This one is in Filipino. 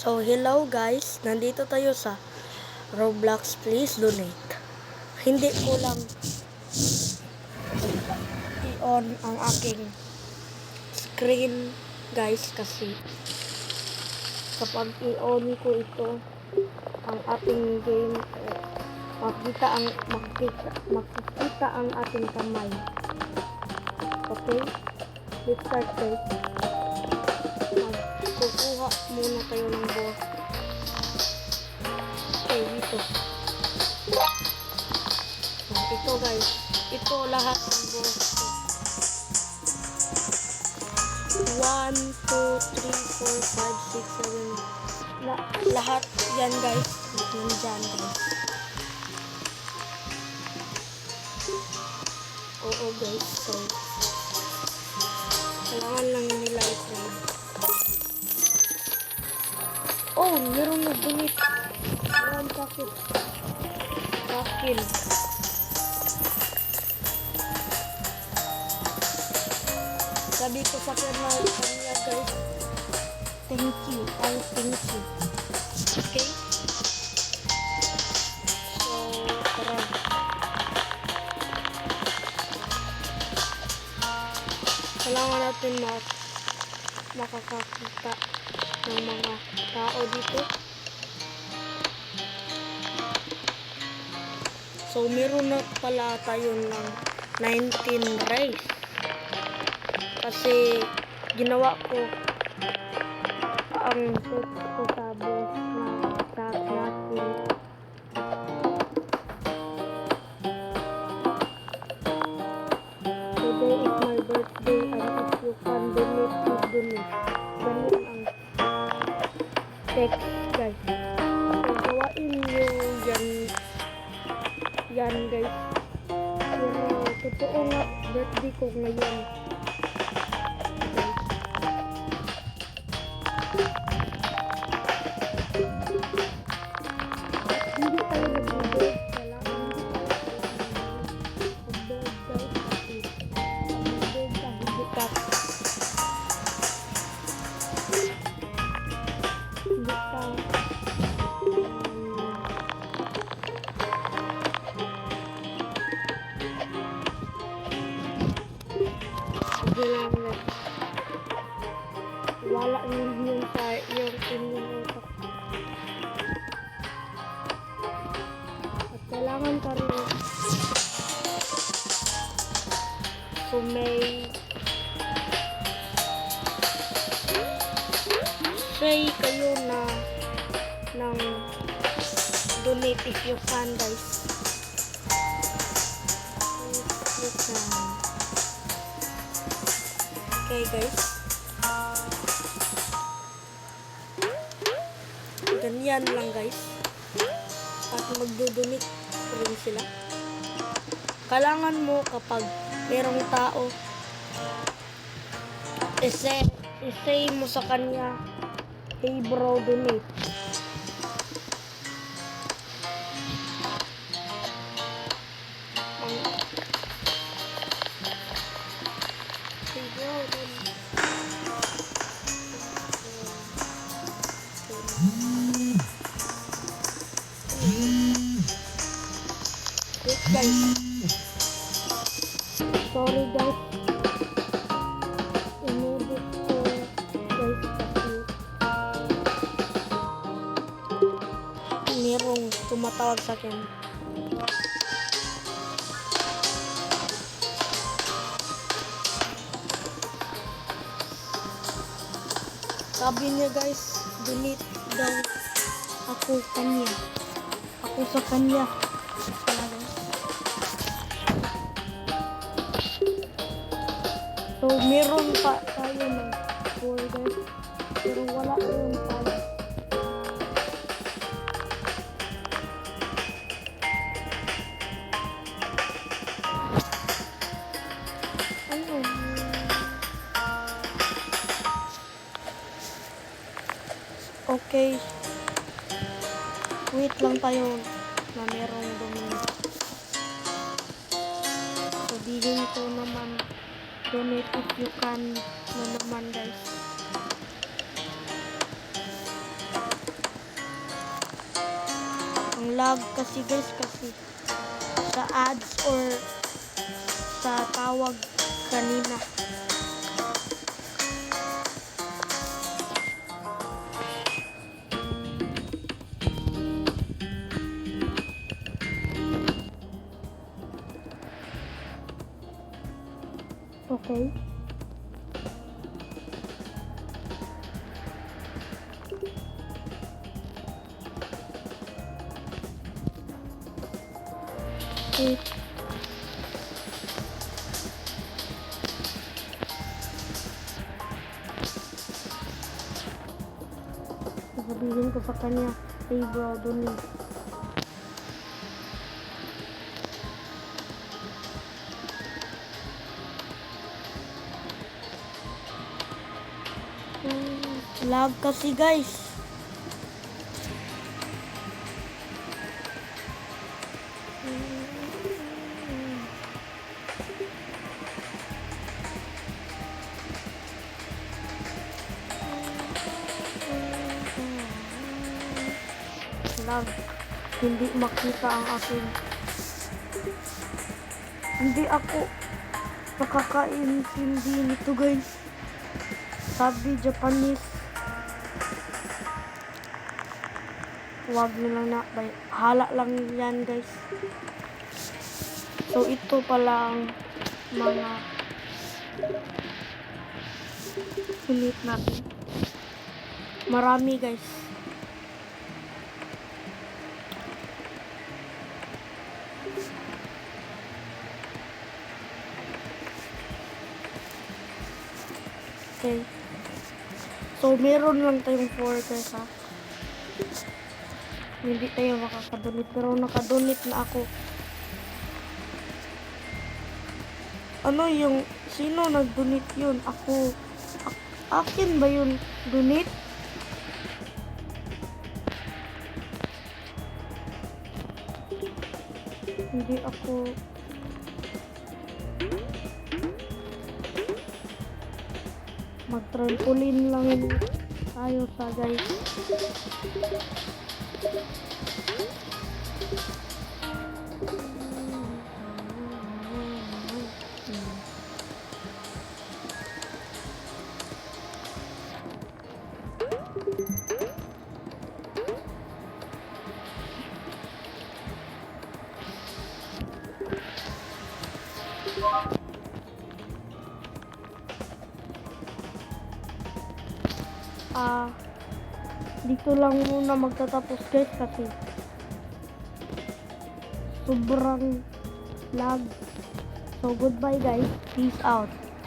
So, hello guys. Nandito tayo sa Roblox. Please donate. Hindi ko lang i-on ang aking screen guys kasi kapag i-on ko ito ang ating game eh, makita ang makita, makikita ang ating kamay. Okay? Let's start guys. Magkukuha muna tayo ng boss. Okay, dito. Ah, Ito guys. Ito lahat ng boss. 1, 2, 3, 4, 5, 6, 7. La lahat yan guys. Nandyan guys. Oo guys. So, kailangan lang meron na donate. Meron sakit. Sakit. Sabi ko sa kanya, kanya guys, thank you. I thank you. Okay? So, tara. Kailangan natin mak makakakita ng mga tao dito. So, meron na pala tayo ng 19 rice. Kasi, ginawa ko ang set ko sa yan guys. Pero, totoo nga, birthday ko ngayon. Lang. Wala yung yung yung inyong utak. At kailangan pa rin so may say kayo na ng donate if you can guys you can okay guys. Ganyan lang guys. At magdodonate rin sila. Kailangan mo kapag merong tao ise isay mo sa kanya hey bro donate Wait guys. Sorry guys. Ko guys tumatawag sa akin. Sabi niya guys, donate daw ako kanya. Ako sa kanya. Meron pa tayo ng 4 guys. Pero wala yung 5. Ayun. Okay. Wait lang tayo na merong donate if you can na naman guys ang lag kasi guys kasi sa ads or sa tawag kanina. Okay. Okay. Sasabihin ko sa kanya, Lag kasi guys. Lag. Hindi makita ang aking hindi ako nakakaintindi nito guys. Sabi Japanese. Huwag nilang na. bay- Hala lang yan guys. So ito pala ang mga unit natin. Marami guys. Okay. So, meron lang tayong 4 guys ha. Hindi tayo makakadonate pero nakadonate na ako. Ano yung, sino nag-donate yun? Ako, ak- akin ba yun donate? Hindi ako, mag-trampoline lang tayo sa guys. 아. Dito lang muna magtatapos guys kasi sobrang lag. So goodbye guys. Peace out.